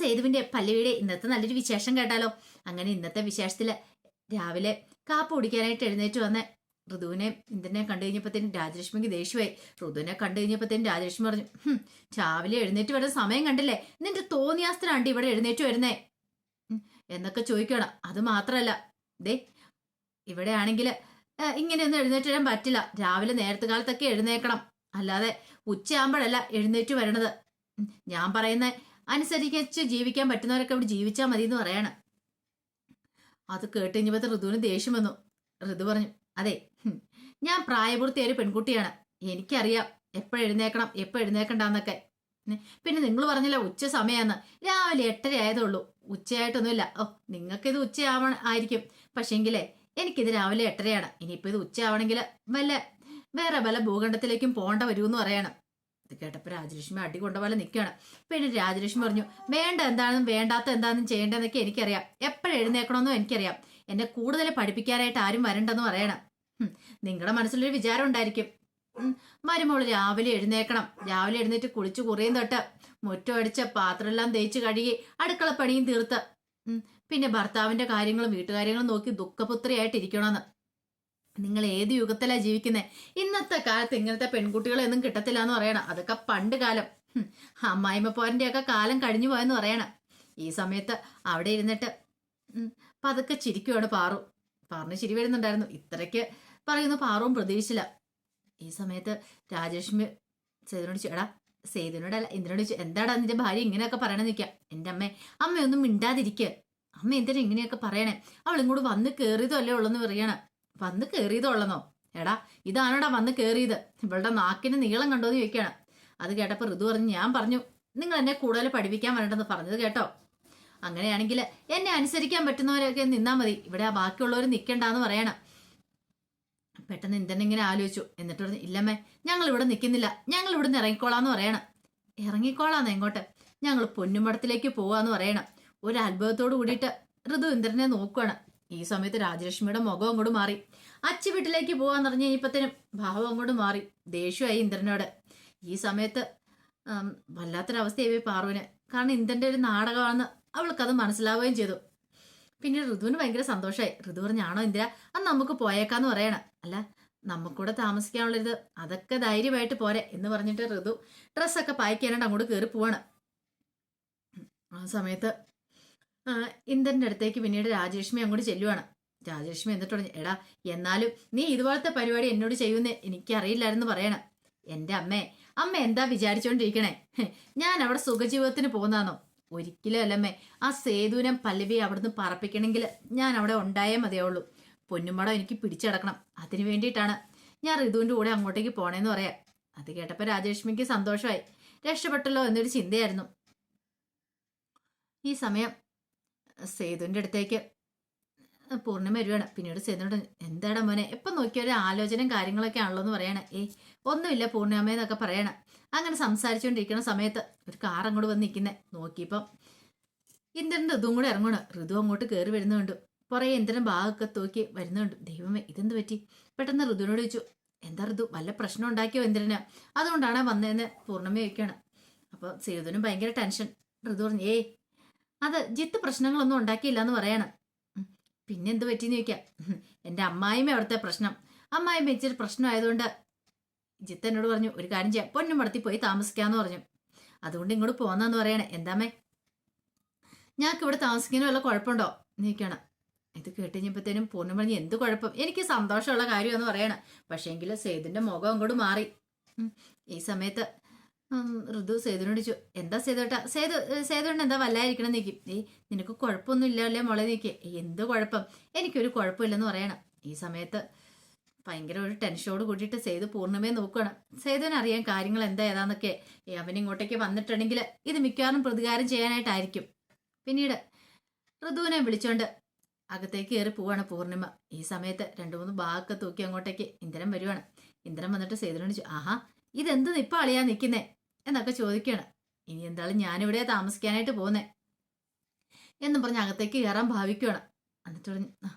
സേതുവിന്റെ പല്ലവിയുടെ ഇന്നത്തെ നല്ലൊരു വിശേഷം കേട്ടാലോ? അങ്ങനെ ഇന്നത്തെ വിശേഷത്തിൽ രാവിലെ കാപ്പ് കുടിക്കാനായിട്ട് എഴുന്നേറ്റ് വന്ന ഋതുവിനെ ഇന്ദ്രനെ കണ്ടു കഴിഞ്ഞപ്പോഴത്തേനും രാജലക്ഷ്മിക്ക് ദേഷ്യമായി. ഋതുവിനെ കണ്ടു കഴിഞ്ഞപ്പോഴത്തേനും രാജലക്ഷ്മി പറഞ്ഞു "ഹും, രാവിലെ എഴുന്നേറ്റ് വരുന്ന സമയം കണ്ടില്ലേ? നിന്റെ തോന്നിയാസ്ത്രണ്ട് ഇവിടെ എഴുന്നേറ്റ് വരുന്നേ. എന്നൊക്കെ ചോദിക്കണം. അത് മാത്രല്ല ദേ ഇവിടെ ആണെങ്കിൽ ഇങ്ങനെയൊന്നും എഴുന്നേറ്റ് വരാൻ പറ്റില്ല. രാവിലെ നേരത്തെ കാലത്തൊക്കെ എഴുന്നേക്കണം. അല്ലാതെ ഉച്ചയാകുമ്പോഴല്ല എഴുന്നേറ്റ് വരണത്. ഞാൻ പറയുന്ന അനുസരിച്ച് ജീവിക്കാൻ പറ്റുന്നവരൊക്കെ ഇവിടെ ജീവിച്ചാൽ മതി എന്ന് പറയണം. അത് കേട്ട് ഋതുവിന് ദേഷ്യം വന്നു. ഋതു പറഞ്ഞു അതെ ഞാൻ പ്രായപൂർത്തിയായ ഒരു പെൺകുട്ടിയാണ്. എനിക്കറിയാം എപ്പോൾ എഴുന്നേക്കണ്ടെന്നൊക്കെ പിന്നെ നിങ്ങൾ പറഞ്ഞില്ല ഉച്ച സമയമാണ് രാവിലെ എട്ടര ആയതുള്ളൂ ഉച്ചയായിട്ടൊന്നുമില്ല. ഓ നിങ്ങൾക്കിത് ഉച്ചയാവണ ആയിരിക്കും. പക്ഷേങ്കിലേ എനിക്കിത് രാവിലെ എട്ടരയാണ്. ഇനിയിപ്പോൾ ഇത് ഉച്ചയാവണമെങ്കിൽ വല്ല വേറെ വല്ല ഭൂഖണ്ഡത്തിലേക്കും പോകേണ്ട വരുമെന്ന് പറയണം. ഇത് കേട്ടപ്പോൾ രാജലക്ഷ്മി അടി കൊണ്ട പോലെ നിൽക്കുകയാണ് പിന്നെ രാജലക്ഷ്മി പറഞ്ഞു വേണ്ട എന്താണെന്നും വേണ്ടാത്ത എന്താണെന്നും ചെയ്യേണ്ടതെന്നൊക്കെ എനിക്കറിയാം. എപ്പോഴും എഴുന്നേക്കണമെന്നും എനിക്കറിയാം. എന്നെ കൂടുതൽ പഠിപ്പിക്കാനായിട്ട് ആരും വരണ്ടെന്ന് പറയണം. നിങ്ങളുടെ മനസ്സിലൊരു വിചാരം ഉണ്ടായിരിക്കും. മരുമോൾ രാവിലെ എഴുന്നേക്കണം. രാവിലെ എഴുന്നേറ്റ് കുളിച്ചു കുറയും തൊട്ട് മുറ്റം അടിച്ച പാത്രമെല്ലാം തേച്ച് കഴുകി അടുക്കള പണിയും തീർത്ത് പിന്നെ ഭർത്താവിന്റെ കാര്യങ്ങളും വീട്ടുകാര്യങ്ങളും നോക്കി ദുഃഖപുത്രിയായിട്ട് ഇരിക്കണമെന്ന് നിങ്ങൾ ഏത് യുഗത്തിലാണ് ജീവിക്കുന്നത് ഇന്നത്തെ കാലത്ത് ഇങ്ങനത്തെ പെൺകുട്ടികളൊന്നും കിട്ടത്തില്ല എന്ന് പറയണം. അതൊക്കെ പണ്ട് കാലം. അമ്മായിമ്മ പോരന്റെ ഒക്കെ കാലം കഴിഞ്ഞു പോയെന്ന് പറയണം. ഈ സമയത്ത് അവിടെ ഇരുന്നിട്ട് പതുക്കെ ചിരിക്കുവാണ് പാറു. പാറിന് ചിരി വരുന്നുണ്ടായിരുന്നു. ഇത്രയ്ക്ക് പറയുന്നു പാറുവും പ്രതീക്ഷിച്ചില്ല. ഈ സമയത്ത് രാജലക്ഷ്മി സേതുനോട് ചേടാ സേതുനോടല്ല ഇന്ദ്രനോട് ചോദിച്ചു, എന്താടാ നിന്റെ ഭാര്യ ഇങ്ങനെയൊക്കെ പറയണ നിൽക്കാം എന്റെ അമ്മ അമ്മയൊന്നും മിണ്ടാതിരിക്കുക അമ്മ എന്തിനാ ഇങ്ങനെയൊക്കെ പറയണേ? അവൾ ഇങ്ങോട്ട് വന്ന് കയറിയതല്ലേ ഉള്ളെന്ന് പറയണ. വന്ന് കയറിയതുള്ളെന്നോ എടാ ഇതാണോടാ വന്ന് കയറിയത് ഇവളുടെ നാക്കിന് നീളം കണ്ടോന്ന് ചോദിക്കുകയാണ് അത് കേട്ടപ്പോൾ ഋതു പറഞ്ഞ് ഞാൻ പറഞ്ഞു നിങ്ങൾ എന്നെ കൂടുതൽ പഠിപ്പിക്കാൻ വരണ്ടെന്ന് പറഞ്ഞത് കേട്ടോ. അങ്ങനെയാണെങ്കിൽ എന്നെ അനുസരിക്കാൻ പറ്റുന്നവരൊക്കെ നിന്നാൽ മതി. ഇവിടെ ആ ബാക്കിയുള്ളവർ നിൽക്കണ്ടെന്ന് പറയണം. പെട്ടെന്ന് ഇന്ദ്രൻ ഇങ്ങനെ ആലോചിച്ചു. എന്നിട്ട് പറഞ്ഞു ഇല്ലമ്മേ ഞങ്ങൾ ഇവിടെ നിൽക്കുന്നില്ല ഞങ്ങൾ ഇവിടെ നിന്ന് ഇറങ്ങിക്കോളാന്ന് പറയണം. ഇറങ്ങിക്കോളാന്ന് എങ്ങോട്ട്? ഞങ്ങൾ പൊന്നുമടത്തിലേക്ക് പോവാന്ന് പറയണം. ഒരു അത്ഭുതത്തോട് കൂടിയിട്ട് ഋതു ഇന്ദ്രനെ നോക്കുവാണ്. ഈ സമയത്ത് രാജലക്ഷ്മിയുടെ മുഖം അങ്ങോട്ട് മാറി. അച്ഛ വീട്ടിലേക്ക് പോവാന്ന് പറഞ്ഞു കഴിഞ്ഞപ്പത്തേനും ഭാവം അങ്ങോട്ട് മാറി. ദേഷ്യമായി ഇന്ദ്രനോട്. ഈ സമയത്ത് വല്ലാത്തൊരവസ്ഥയായി പാറുവിന് കാരണം ഇന്ദ്രന്റെ ഒരു നാടകമാണെന്ന് അവൾക്കത് മനസ്സിലാവുകയും ചെയ്തു. പിന്നെ ഋതുവിന് ഭയങ്കര സന്തോഷമായി. ഋതു പറഞ്ഞാണോ ഇന്ദിര? അത് നമുക്ക് പോയേക്കാന്ന് പറയണ. അല്ല നമുക്കൂടെ താമസിക്കാനുള്ളത് അതൊക്കെ ധൈര്യമായിട്ട് പോരെ എന്ന് പറഞ്ഞിട്ട് ഋതു ഡ്രസ്സൊക്കെ പായ്ക്കാനായിട്ട് അങ്ങോട്ട് കയറി പോവാണ്. ആ സമയത്ത് ഇന്ദ്രന്റെ അടുത്തേക്ക് പിന്നീട് രാജേഷ്മി അങ്ങോട്ട് ചെല്ലുവാണ്. രാജേഷ്മി എന്നിട്ട് പറഞ്ഞു എടാ എന്നാലും നീ ഇതുപോലത്തെ പരിപാടി എന്നോട് ചെയ്യുമെന്ന് എനിക്കറിയില്ലായിരുന്നു പറയണം. എന്റെ അമ്മേ അമ്മ എന്താ വിചാരിച്ചോണ്ടിരിക്കണേ? ഞാൻ അവിടെ സുഖജീവിതത്തിന് പോകുന്നതാണോ? ഒരിക്കലും അല്ലമ്മേ ആ സേതുവിനെ പല്ലവി അവിടുന്ന് പറപ്പിക്കണമെങ്കിൽ ഞാൻ അവിടെ ഉണ്ടായേ മതിയാവുള്ളൂ. പൊന്നുമടം എനിക്ക് പിടിച്ചടക്കണം. അതിനു വേണ്ടിയിട്ടാണ് ഞാൻ ഋതുവിന്റെ കൂടെ അങ്ങോട്ടേക്ക് പോണേന്ന് പറയാം. അത് കേട്ടപ്പോൾ രാജേഷ്മിക്ക് സന്തോഷമായി. രക്ഷപ്പെട്ടല്ലോ എന്നൊരു ചിന്തയായിരുന്നു. ഈ സമയം സേതുവിന്റെ അടുത്തേക്ക് പൂർണിമ വരുവാണ്. പിന്നീട് സേതുവിനോട് എന്താടാ മോനെ എപ്പം നോക്കിയാലും ആലോചനയും കാര്യങ്ങളൊക്കെ ആണല്ലോ എന്ന് പറയണേ. ഏ ഒന്നുമില്ല പൂർണിമയെന്നൊക്കെ പറയണം. അങ്ങനെ സംസാരിച്ചുകൊണ്ടിരിക്കുന്ന സമയത്ത് ഒരു കാർ അങ്ങോട്ട് വന്ന് നിൽക്കുന്നേ. നോക്കിയപ്പം ഇന്ദ്രന്റെ ഋതും കൂടെ ഇറങ്ങണം ഋതു അങ്ങോട്ട് കയറി വരുന്നുണ്ട് പുറകെ ഇന്ദ്രൻ ഭാഗമൊക്കെ തൂക്കി വരുന്നുണ്ട് ദൈവമേ ഇതെന്ത് പറ്റി? പെട്ടെന്ന് ഋതുവിനോട് ചോദിച്ചു എന്താ ഋതു വല്ല പ്രശ്നം ഉണ്ടാക്കിയോ ഇന്ദ്രന്? അതുകൊണ്ടാണ് വന്നതെന്ന് പൂർണിമ ചോദിക്കുകയാണ്. അപ്പോൾ സേതുവിനും ഭയങ്കര ടെൻഷൻ. ഋതു പറഞ്ഞു ഏയ് അത് ജിത്ത് പ്രശ്നങ്ങളൊന്നും ഉണ്ടാക്കിയില്ല എന്ന് പറയണം പിന്നെന്ത് പിന്നെ പറ്റിയെന്ന് ചോദിക്കാം. എന്റെ അമ്മായിമ്മ അവിടുത്തെ പ്രശ്നം. അമ്മായിമ്മ ഇച്ചിരി പ്രശ്നമായതുകൊണ്ട് ജിത്ത് എന്നോട് പറഞ്ഞു ഒരു കാര്യം ചെയ്യാം. പൊന്നും പടത്തി പോയി താമസിക്കാന്ന് പറഞ്ഞു. അതുകൊണ്ട് ഇങ്ങോട്ട് പോന്നെന്ന് പറയണേ. എന്താമേ ഞങ്ങൾക്ക് ഇവിടെ താമസിക്കാനും വല്ല കുഴപ്പമുണ്ടോ? നീക്കണം ഇത് കേട്ടുകഴിഞ്ഞപ്പോഴത്തേനും പൂർണം പറഞ്ഞ് എന്ത് കുഴപ്പം? എനിക്ക് സന്തോഷമുള്ള കാര്യമെന്ന് പറയണം. പക്ഷേങ്കിൽ സേതുവിന്റെ മുഖം അങ്ങോട്ട് മാറി. ഈ സമയത്ത് ഋതു സേതുവിനോട് ചോദിച്ചു എന്താ സേതുട്ടാ? സേതു സേതുവിന് എന്താ വല്ലായിരിക്കണം നീക്കി. ഏയ് നിനക്ക് കുഴപ്പമൊന്നും ഇല്ലല്ലേ മോളെ? നീക്കി. എന്ത് കുഴപ്പം? എനിക്കൊരു കുഴപ്പമില്ലെന്ന് പറയണം. ഈ സമയത്ത് ഭയങ്കര ഒരു ടെൻഷനോട് കൂടിയിട്ട് സേതു പൂർണമേ നോക്കുകയാണ് സേതുവിന് അറിയാൻ കാര്യങ്ങൾ എന്താ ഏതാന്നൊക്കെ. ഏ, അവൻ ഇങ്ങോട്ടേക്ക് വന്നിട്ടുണ്ടെങ്കിൽ ഇത് മിക്കവാറും പ്രതികാരം ചെയ്യാനായിട്ടായിരിക്കും. പിന്നീട് ഋതുവിനെ വിളിച്ചോണ്ട് അകത്തേക്ക് കയറി പോവാണ് പൂർണിമ. ഈ സമയത്ത് രണ്ടു മൂന്ന് ബാഗൊക്കെ തൂക്കി അങ്ങോട്ടേക്ക് ഇന്ദ്രൻ വരുവാണ്. ഇന്ദ്രൻ വന്നിട്ട് സേതുവിനോട് ആഹാ ഇതെന്ത് നിപ്പ അളിയാ നിൽക്കുന്നേ എന്നൊക്കെ ചോദിക്കുകയാണ് ഇനി എന്തായാലും ഞാനിവിടെ താമസിക്കാനായിട്ട് പോന്നെ എന്നും പറഞ്ഞ് അകത്തേക്ക് കയറാൻ ഭാവിക്കുകയാണ് എന്നിട്ട് പറഞ്ഞു "ആ,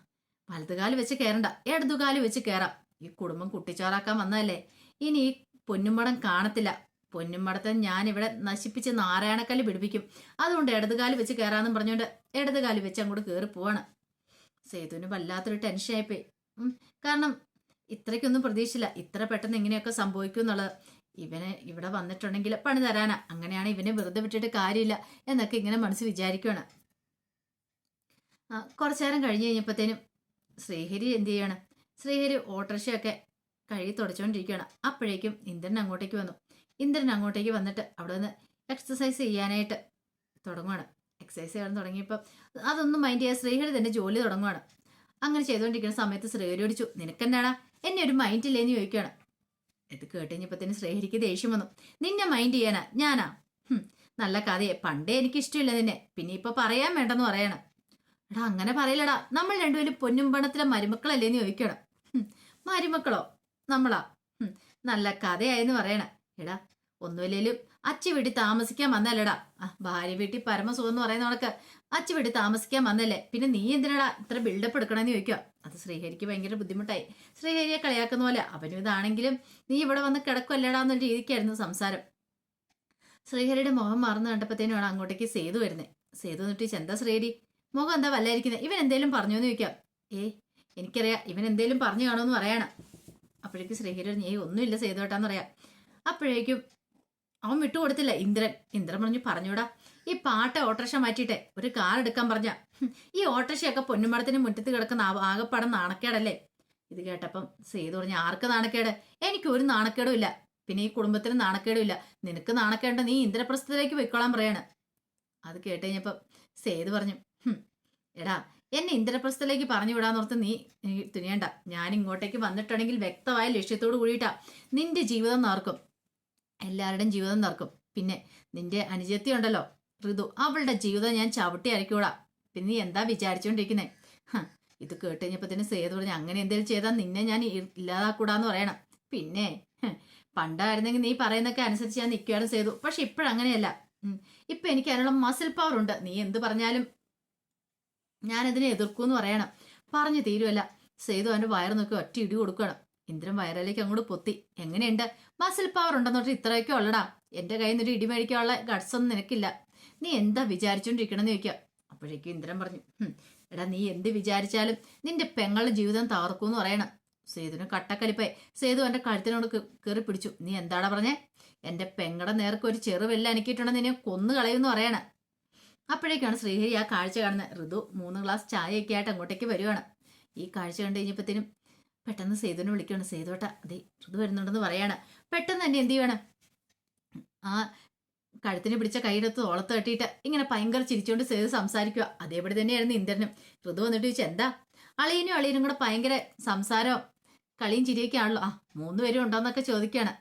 വലതുകാൽ വെച്ച് കയറണ്ട ഇടതുകാൽ വെച്ച് കയറാം. ഈ കുടുംബം കുട്ടിച്ചോറാക്കാൻ വന്നതല്ലേ. ഇനി ഈ പൊന്നുമടം കാണത്തില്ല. പൊന്നുമടത്തെ ഞാൻ ഇവിടെ നശിപ്പിച്ച് നാരായണക്കല്ല് പിടിപ്പിക്കും. അതുകൊണ്ട് ഇടതുകാൽ വെച്ച് കയറാന്നും പറഞ്ഞുകൊണ്ട് ഇടതുകാൽ വെച്ച് അങ്ങോട്ട് കയറി പോവാണ്. സേതുവിന് വല്ലാത്തൊരു ടെൻഷനായിപ്പോയി. ആയിപ്പോയി കാരണം ഇത്രയ്ക്കൊന്നും പ്രതീക്ഷിച്ചില്ല ഇത്ര പെട്ടെന്ന് ഇങ്ങനെയൊക്കെ സംഭവിക്കും എന്നുള്ളത് ഇവന് ഇവിടെ വന്നിട്ടുണ്ടെങ്കിൽ പണി തരാനാ. അങ്ങനെയാണ് ഇവനെ വെറുതെ വിട്ടിട്ട് കാര്യമില്ല എന്നൊക്കെ ഇങ്ങനെ മനസ്സ് വിചാരിക്കുകയാണ് കുറച്ചേരം കഴിഞ്ഞ് കഴിഞ്ഞപ്പോഴത്തേനും ശ്രീഹരി എന്ത് ചെയ്യാണ്? ശ്രീഹരി ഓട്ടോറിക്ഷയൊക്കെ കഴുകി തുടച്ചുകൊണ്ടിരിക്കുകയാണ് അപ്പോഴേക്കും ഇന്ദ്രൻ അങ്ങോട്ടേക്ക് വന്നു. ഇന്ദ്രൻ അങ്ങോട്ടേക്ക് വന്നിട്ട് അവിടെ നിന്ന് എക്സസൈസ് ചെയ്യാനായിട്ട് തുടങ്ങുകയാണ് എക്സസൈസ് ചെയ്യാൻ തുടങ്ങിയപ്പോൾ അതൊന്നും മൈൻഡ് ചെയ്യാൻ ശ്രീഹരി തന്നെ ജോലി തുടങ്ങുകയാണ് അങ്ങനെ ചെയ്തുകൊണ്ടിരിക്കുന്ന സമയത്ത് ശ്രീഹരി ഓടിച്ചു. നിനക്കെന്താണ് എന്നെ ഒരു മൈൻഡ് ഇല്ലേന്ന് ചോദിക്കുകയാണ്. ഇത് കേട്ടുകഴിഞ്ഞപ്പോഴത്തേന് ശ്രീഹരിക്ക് ദേഷ്യം വന്നു. നിന്നെ മൈൻഡ് ചെയ്യാനാ? ഞാനാ? നല്ല കഥയെ. പണ്ടേ എനിക്ക് ഇഷ്ടമില്ല നിന്നെ. പിന്നെ ഇപ്പൊ പറയാൻ വേണ്ടെന്ന് പറയണം. എടാ അങ്ങനെ പറയില്ലടാ. നമ്മൾ രണ്ടുപേരും പൊന്നും പണത്തിലെ മരുമക്കളല്ലേന്ന് ചോദിക്കണം. ഹും, മരുമക്കളോ? നമ്മളാ? നല്ല കഥയായെന്ന് പറയണ. എടാ ഒന്നുമില്ലേലും അച്ഛ വീട്ടിൽ താമസിക്കാൻ വന്നല്ലേടാ? ഭാര്യ വീട്ടിൽ പരമസുഖം എന്ന് പറയുന്ന കണക്ക്. അച്ചി വീട്ടിൽ താമസിക്കാൻ വന്നല്ലേ? പിന്നെ നീ എന്തിനടാ ഇത്ര ബിൽഡപ്പ് എടുക്കണമെന്ന് ചോദിക്കുക അത് ശ്രീഹരിക്ക് ഭയങ്കര ബുദ്ധിമുട്ടായി. ശ്രീഹരിയെ കളിയാക്കുന്ന പോലെ അവനും ഇതാണെങ്കിലും നീ ഇവിടെ വന്ന് കിടക്കുമല്ലേടാ എന്നൊരു രീതിക്കായിരുന്നു സംസാരം. ശ്രീഹരിയുടെ മുഖം മറന്നു കണ്ടപ്പോഴത്തേനുമാണ് അങ്ങോട്ടേക്ക് സേതു വരുന്നത് സേതു എന്നിട്ട് ചെന്താ ശ്രീഹരി? മുഖം എന്താ വല്ലായിരിക്കുന്നത് ഇവൻ എന്തേലും പറഞ്ഞു എന്ന് ചോദിക്കാം ഏ എനിക്കറിയാം ഇവൻ എന്തേലും പറഞ്ഞു കാണുമെന്ന് പറയണം. അപ്പോഴേക്കും ശ്രീഹരി ഏയ് ഒന്നുമില്ല സേതു കേട്ടാന്ന് പറയാം. അപ്പോഴേക്കും അവൻ വിട്ടുകൊടുത്തില്ല ഇന്ദ്രൻ ഇന്ദ്രൻ പറഞ്ഞു പറഞ്ഞൂടാ. ഈ പാട്ട ഓട്ടോറിക്ഷ മാറ്റിയിട്ടെ. ഒരു കാർ എടുക്കാൻ പറഞ്ഞ. ഈ ഓട്ടോറിക്ഷയൊക്കെ പൊന്നുമടത്തിന് മുറ്റത്ത് കിടക്കുന്ന ആകപ്പാടം നാണക്കേടല്ലേ? ഇത് കേട്ടപ്പം സേതു പറഞ്ഞു ആർക്ക് നാണക്കേട്? എനിക്ക് ഒരു നാണക്കേടും ഇല്ല. പിന്നെ ഈ കുടുംബത്തിന് നാണക്കേടും ഇല്ല. നിനക്ക് നാണക്കേണ്ട നീ ഇന്ദ്രപ്രസ്ഥത്തിലേക്ക് പോയിക്കോളാൻ പറയാണ്. അത് കേട്ട് കഴിഞ്ഞപ്പം സേതു പറഞ്ഞു എടാ എന്നെ ഇന്ദ്രപ്രസ്ഥത്തിലേക്ക് പറഞ്ഞു വിടാന്നോർത്ത് നീ തുനിയണ്ട. ഞാൻ ഇങ്ങോട്ടേക്ക് വന്നിട്ടുണ്ടെങ്കിൽ വ്യക്തമായ ലക്ഷ്യത്തോട് കൂടിയിട്ടാ നിന്റെ ജീവിതം നടക്കും എല്ലാവരുടെയും ജീവിതം തർക്കും പിന്നെ നിന്റെ അനുജത്തി ഉണ്ടല്ലോ ഋതു. അവളുടെ ജീവിതം ഞാൻ ചവിട്ടി അരക്കൂടാ പിന്നെ നീ എന്താ വിചാരിച്ചുകൊണ്ടിരിക്കുന്നേ ഇത് കേട്ട് തന്നെ സേതു പറഞ്ഞു അങ്ങനെ എന്തെങ്കിലും ചെയ്താൽ നിന്നെ ഞാൻ ഇല്ലാതാക്കൂടാന്ന് പറയണം. പിന്നെ പണ്ടായിരുന്നെങ്കിൽ നീ പറയുന്നൊക്കെ അനുസരിച്ച് ഞാൻ നിൽക്കുകയാണ് സേതു പക്ഷെ ഇപ്പോഴങ്ങനെയല്ല. ഇപ്പം എനിക്ക് അതിനുള്ള മസിൽ പവർ ഉണ്ട്. നീ എന്ത് പറഞ്ഞാലും ഞാനതിനെ എതിർക്കൂന്ന് പറയണം. പറഞ്ഞു തീരുമല്ല സേതു അവന്റെ വയറ് നോക്കി ഒറ്റ ഇടി കൊടുക്കണം ഇന്ദ്രൻ വയറിലേക്ക് അങ്ങോട്ട് പൊത്തി. എങ്ങനെയുണ്ട്? മസിൽ പവർ ഉണ്ടെന്ന് പറഞ്ഞിട്ട് ഇത്രയൊക്കെ ഉള്ളടാ. എന്റെ കയ്യിൽ നിന്നൊരു ഇടി മേടിക്കാനുള്ള ഗട്സ് ഒന്നും നിനക്കില്ല. നീ എന്താ വിചാരിച്ചോണ്ടിരിക്കണമെന്ന് ചോദിക്കാം. അപ്പോഴേക്കും ഇന്ദ്രൻ പറഞ്ഞു എടാ നീ എന്ത് വിചാരിച്ചാലും നിന്റെ പെങ്ങളുടെ ജീവിതം തകർക്കൂന്ന് പറയണം. സേതുവിന് കട്ടക്കലിപ്പായി. സേതു എന്റെ കഴുത്തിനോട് കയറി പിടിച്ചു നീ എന്താടാ പറഞ്ഞേ? എന്റെ പെങ്ങളുടെ നേർക്ക് ഒരു ചെറുവെല്ല അനക്കിയിട്ടുണ്ടെന്ന് നിന്നെ കൊന്നു കളയുമെന്ന് പറയണ. അപ്പോഴേക്കാണ് ശ്രീഹരി ആ കാഴ്ച കാണുന്നത്. ഋതു മൂന്ന് ഗ്ലാസ് ചായയൊക്കെ ആയിട്ട് അങ്ങോട്ടേക്ക് വരുവാണ്. ഈ കാഴ്ച കണ്ടു കഴിഞ്ഞപ്പോഴത്തേനും പെട്ടെന്ന് സേതുവിനെ വിളിക്കുകയാണ് സേതുവേട്ട അതെ ഋതു വരുന്നുണ്ടെന്ന് പറയാണ്. പെട്ടെന്ന് തന്നെ എന്ത് ചെയ്യണം? ആ കഴുത്തിന് പിടിച്ച കൈയെടുത്ത് ഓളത്ത് തട്ടിയിട്ട് ഇങ്ങനെ ഭയങ്കര ചിരിച്ചുകൊണ്ട് സേതു സംസാരിക്കുക അതേപടി തന്നെയായിരുന്നു ഇന്ദ്രനും. ഋതു വന്നിട്ട് ചോദിച്ചു എന്താ? അളിയനും അളിയനും കൂടെ ഭയങ്കര സംസാരം കളിയും ചിരിയൊക്കെ ആണല്ലോ. ആ മൂന്ന് പേരും ഉണ്ടോന്നൊക്കെ ചോദിക്കുകയാണ്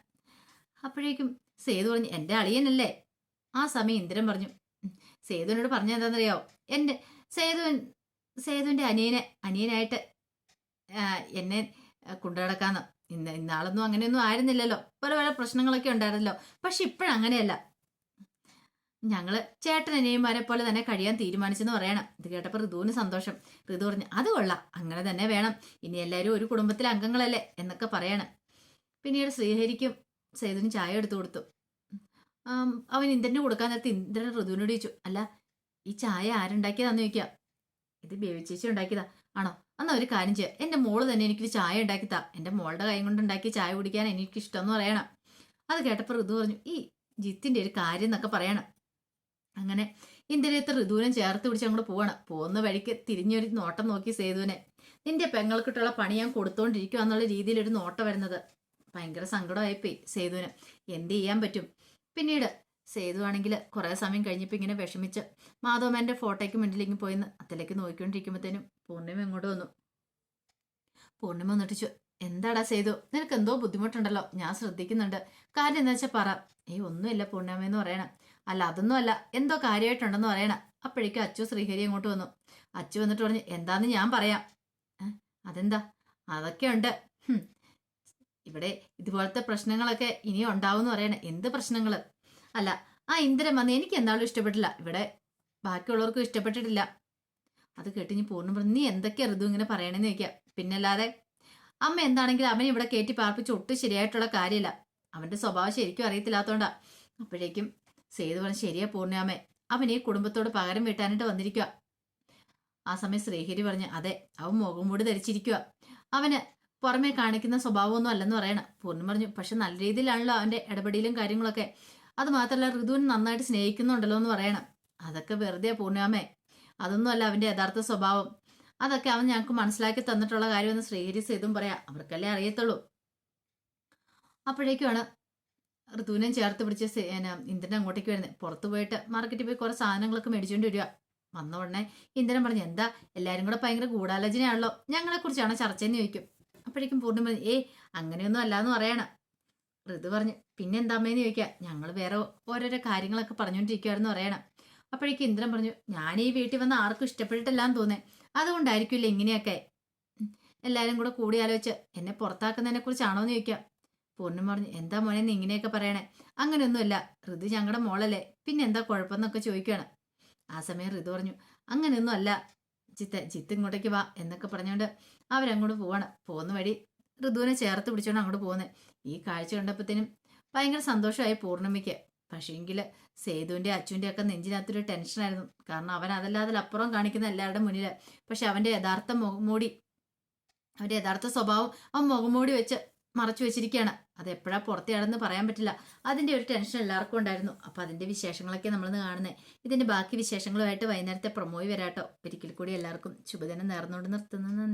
അപ്പോഴേക്കും സേതു പറഞ്ഞു എന്റെ അളിയനല്ലേ? ആ സമയം ഇന്ദ്രൻ പറഞ്ഞു "ഉം, സേതുവിനോട് പറഞ്ഞ എന്താണെന്നറിയാവോ? എന്റെ സേതുവൻ സേതുവിന്റെ അനിയനെ അനിയനായിട്ട് എന്നെ കൊണ്ടുനടക്കാന്ന്. ഇന്ന് ഇന്നാളൊന്നും അങ്ങനെയൊന്നും ആയിരുന്നില്ലല്ലോ. പല പല പ്രശ്നങ്ങളൊക്കെ ഉണ്ടായിരുന്നല്ലോ. പക്ഷെ ഇപ്പോഴങ്ങനെയല്ല. ഞങ്ങൾ ചേട്ടൻ അനിയന്മാരെ പോലെ തന്നെ കഴിയാൻ തീരുമാനിച്ചെന്ന് പറയണം. ഇത് കേട്ടപ്പോൾ ഋതുവിന് സന്തോഷം. ഋതു പറഞ്ഞു അത് കൊള്ളാം. അങ്ങനെ തന്നെ വേണം. ഇനി എല്ലാവരും ഒരു കുടുംബത്തിലെ അംഗങ്ങളല്ലേ? എന്നൊക്കെ പറയണം. പിന്നീട് ശ്രീഹരിക്കും സേതുവിന് ചായ എടുത്തു കൊടുത്തു. അവൻ ഇന്ദ്രന് കൊടുക്കാൻ നേരത്തെ ഇന്ദ്രൻ ഋതുവിനോട് ചോദിച്ചു അല്ല ഈ ചായ ആരുണ്ടാക്കിയതാന്ന് ചോദിക്കുക ഇത് ബേബി ചേച്ചി ഉണ്ടാക്കിയതാ. ആണോ? എന്നാ ഒരു കാര്യം ചെയ്യാം. എന്റെ മോൾ തന്നെ എനിക്കൊരു ചായ ഉണ്ടാക്കി താ. എന്റെ മോളുടെ കൈ കൊണ്ട് ഉണ്ടാക്കി ചായ കുടിക്കാൻ എനിക്ക് ഇഷ്ടം എന്ന് പറയണം. അത് കേട്ടപ്പോൾ ഋതു പറഞ്ഞു ഈ ജിത്തിന്റെ ഒരു കാര്യം എന്നൊക്കെ പറയണം. അങ്ങനെ ഇന്ത്യയിലത്തെ ഋതുവിനെ ചേർത്ത് പിടിച്ച് അങ്ങോട്ട് പോവാണ്. പോകുന്ന വഴിക്ക് തിരിഞ്ഞൊരു നോട്ടം നോക്കി സേതുവിനെ. നിന്റെ പെങ്ങൾക്കിട്ടുള്ള പണി ഞാൻ കൊടുത്തോണ്ടിരിക്കുക എന്നുള്ള രീതിയിൽ ഒരു നോട്ടം വരുന്നത്. ഭയങ്കര സങ്കടമായിപ്പോയി സേതുവിന്. എന്ത് ചെയ്യാൻ പറ്റും? പിന്നീട് സേതു ആണെങ്കിൽ കുറേ സമയം കഴിഞ്ഞപ്പോൾ ഇങ്ങനെ വിഷമിച്ച് മാധവമ്മേന്റെ ഫോട്ടോയ്ക്ക് മുന്നിലേക്ക് പോയി അതിലേക്ക് നോക്കിക്കൊണ്ടിരിക്കുമ്പോഴത്തേനും പൂർണിമ ഇങ്ങോട്ട് വന്നു. പൂർണിമ ചോ എന്താടാ സേതു നിനക്ക് എന്തോ ബുദ്ധിമുട്ടുണ്ടല്ലോ ഞാൻ ശ്രദ്ധിക്കുന്നുണ്ട്. കാര്യം എന്താ വെച്ചാൽ പറ. ഏയ് ഒന്നുമില്ല പൂർണിമ എന്ന് പറയണം. അല്ല അതൊന്നും അല്ല എന്തോ കാര്യമായിട്ടുണ്ടെന്ന് പറയണം. അപ്പോഴേക്കും അച്ചു ശ്രീഹരി അങ്ങോട്ട് വന്നു. അച്ചു വന്നിട്ട് പറഞ്ഞു എന്താന്ന് ഞാൻ പറയാം. അതെന്താ? അതൊക്കെ ഉണ്ട് ഇവിടെ ഇതുപോലത്തെ പ്രശ്നങ്ങളൊക്കെ ഇനിയും ഉണ്ടാവും എന്ന് പറയണേ. എന്ത് പ്രശ്നങ്ങൾ? അല്ല ആ ഇന്ദ്രൻ വന്ന് എനിക്ക് എന്താളും ഇഷ്ടപ്പെട്ടില്ല. ഇവിടെ ബാക്കിയുള്ളവർക്കും ഇഷ്ടപ്പെട്ടിട്ടില്ല. അത് കേട്ട് ഇനി പൂർണ പറഞ്ഞു നീ എന്തൊക്കെ ഋതു ഇങ്ങനെ പറയണെന്ന് ചോദിക്കാം. പിന്നല്ലാതെ അമ്മ എന്താണെങ്കിലും അവനെ ഇവിടെ കയറ്റി പാർപ്പിച്ച് ഒട്ടും ശരിയായിട്ടുള്ള കാര്യമില്ല അവന്റെ സ്വഭാവം ശരിക്കും അറിയത്തില്ലാത്തോണ്ടാ. അപ്പോഴേക്കും സേതു പറഞ്ഞു ശരിയാ പൂർണയാമേ അവൻ ഈ കുടുംബത്തോട് പകരം വീട്ടാനായിട്ട് വന്നിരിക്കുക ആ സമയം ശ്രീഹരി പറഞ്ഞു അതെ അവൻ മുഖം മൂടി ധരിച്ചിരിക്കുക അവന് പുറമെ കാണിക്കുന്ന സ്വഭാവമൊന്നും അല്ലെന്ന് പറയണം. പൂർണം പറഞ്ഞു പക്ഷെ നല്ല രീതിയിലാണല്ലോ അവന്റെ ഇടപെടലും കാര്യങ്ങളൊക്കെ. അത് മാത്രമല്ല ഋതുവിന് നന്നായിട്ട് സ്നേഹിക്കുന്നുണ്ടല്ലോ എന്ന് പറയണം. അതൊക്കെ വെറുതെ പൂർണാമേ അതൊന്നുമല്ല അവന്റെ യഥാർത്ഥ സ്വഭാവം. അതൊക്കെ അവൻ ഞങ്ങൾക്ക് മനസ്സിലാക്കി തന്നിട്ടുള്ള കാര്യമെന്ന് ശ്രീഹരി സേതും പറയാം. അവർക്കല്ലേ അറിയത്തുള്ളൂ. അപ്പോഴേക്കുമാണ് ഋതുവിനെ ചേർത്ത് പിടിച്ച് ഇന്ദ്രൻ അങ്ങോട്ടേക്ക് വരുന്നത് പുറത്തു പോയിട്ട് മാർക്കറ്റിൽ പോയി കുറേ സാധനങ്ങളൊക്കെ മേടിച്ചുകൊണ്ട് വരിക. വന്ന ഉടനെ ഇന്ദ്രൻ പറഞ്ഞു എന്താ എല്ലാരും കൂടെ ഭയങ്കര ഗൂഢാലോചനയാണല്ലോ. ഞങ്ങളെ കുറിച്ചാണോ ചർച്ചയെന്ന് ചോദിക്കും. അപ്പോഴേക്കും പൂർണിമ ഏ അങ്ങനെയൊന്നും അല്ലാന്ന് പറയണം. ഋതു പറഞ്ഞു പിന്നെ എന്താ അമ്മേന്ന് ചോദിക്കുക. ഞങ്ങൾ വേറെ ഓരോരോ കാര്യങ്ങളൊക്കെ പറഞ്ഞുകൊണ്ടിരിക്കുവായിരുന്നു പറയണം. അപ്പോഴേക്കും ഇന്ദ്രൻ പറഞ്ഞു ഞാൻ ഈ വീട്ടിൽ വന്ന് ആർക്കും ഇഷ്ടപ്പെട്ടിട്ടില്ലാന്ന് തോന്നേ അതുകൊണ്ടായിരിക്കില്ല ഇങ്ങനെയൊക്കെ? എല്ലാവരും കൂടെ കൂടി ആലോചിച്ച് എന്നെ പുറത്താക്കുന്നതിനെ കുറിച്ചാണോ എന്ന് ചോദിക്കാം പൂർണിമ പറഞ്ഞു എന്താ മോനെ നീ ഇങ്ങനെയൊക്കെ പറയണേ? അങ്ങനെയൊന്നുമല്ല. ഋതു ഞങ്ങളുടെ മോളല്ലേ. പിന്നെ എന്താ കുഴപ്പമെന്നൊക്കെ ചോദിക്കുകയാണ് ആ സമയം ഋതു പറഞ്ഞു അങ്ങനെയൊന്നും അല്ല ചിത്ത ചിത്ത് ഇങ്ങോട്ടേക്ക് വാ എന്നൊക്കെ പറഞ്ഞുകൊണ്ട് അവരങ്ങോട്ട് പോവാണ്. പോകുന്ന വഴി ഋതുവിനെ ചേർത്ത് പിടിച്ചോണ്ട് അങ്ങോട്ട് പോകുന്നത് ഈ കാഴ്ച കണ്ടപ്പോഴത്തേനും ഭയങ്കര സന്തോഷമായി പൂർണിമയ്ക്ക്. പക്ഷേങ്കിൽ സേതുവിന്റെ അച്ഛന്റെ ഒക്കെ നെഞ്ചിനകത്തൊരു ടെൻഷനായിരുന്നു കാരണം അവൻ അതല്ലാതെ അപ്പുറം കാണിക്കുന്ന എല്ലാവരുടെ മുന്നിൽ പക്ഷെ അവന്റെ യഥാർത്ഥ മുഖംമൂടി അവന്റെ യഥാർത്ഥ സ്വഭാവം അവൻ മുഖംമൂടി വെച്ച് മറച്ചു വെച്ചിരിക്കുകയാണ്. അത് എപ്പോഴാ പുറത്തെയാണെന്ന് പറയാൻ പറ്റില്ല. അതിന്റെ ഒരു ടെൻഷൻ എല്ലാവർക്കും ഉണ്ടായിരുന്നു. അപ്പോൾ അതിന്റെ വിശേഷങ്ങളൊക്കെ നമ്മളിന്ന് കാണുന്നത് ഇതിന്റെ ബാക്കി വിശേഷങ്ങളുമായിട്ട് വൈകുന്നേരത്തെ പ്രൊമോയി വരാട്ടോ. ഒരിക്കൽ കൂടി എല്ലാവർക്കും ശുഭദിനം നേർന്നുകൊണ്ട് നിർത്തുന്നു. നന്ദി.